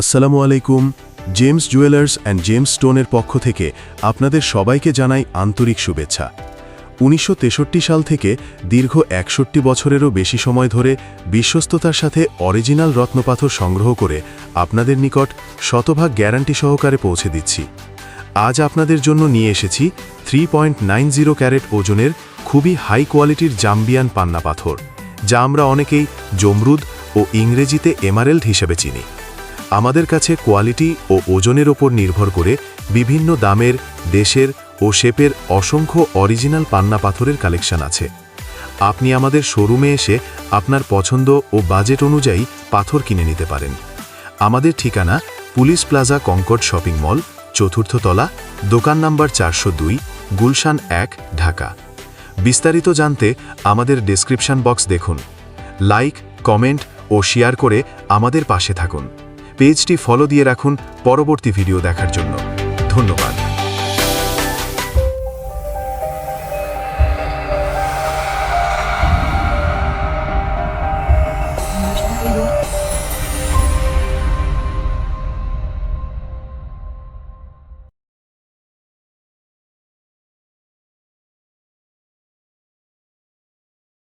আসসালামু আলাইকুম, James jewellers and James স্টোনের পক্ষ থেকে আপনাদের সবাইকে জানাই আন্তরিক শুভেচ্ছা। উনিশশো তেষট্টি সাল থেকে দীর্ঘ একষট্টি বছরেরও বেশি সময় ধরে বিশ্বস্ততার সাথে অরিজিনাল রত্নপাথর সংগ্রহ করে আপনাদের নিকট শতভাগ গ্যারান্টি সহকারে পৌঁছে দিচ্ছি। আজ আপনাদের জন্য নিয়ে এসেছি three point nine zero carat ওজনের খুবই হাই কোয়ালিটির জাম্বিয়ান পান্না পাথর যা আমরা অনেকেই জমরুদ ও ইংরেজিতে এমারেল্ড হিসেবে চিনি। আমাদের কাছে কোয়ালিটি ও ওজনের ওপর নির্ভর করে বিভিন্ন দামের, দেশের ও শেপের অসংখ্য অরিজিনাল পান্না পাথরের কালেকশন আছে। আপনি আমাদের শোরুমে এসে আপনার পছন্দ ও বাজেট অনুযায়ী পাথর কিনে নিতে পারেন। আমাদের ঠিকানা police plaza Concord shopping mall, চতুর্থ তলা, দোকান নাম্বার চারশো দুই, গুলশান এক, ঢাকা। বিস্তারিত জানতে আমাদের ডেসক্রিপশন বক্স দেখুন। লাইক কমেন্ট ও শেয়ার করে আমাদের পাশে থাকুন। পেজটি ফলো দিয়ে রাখুন পরবর্তী ভিডিও দেখার জন্য। ধন্যবাদ।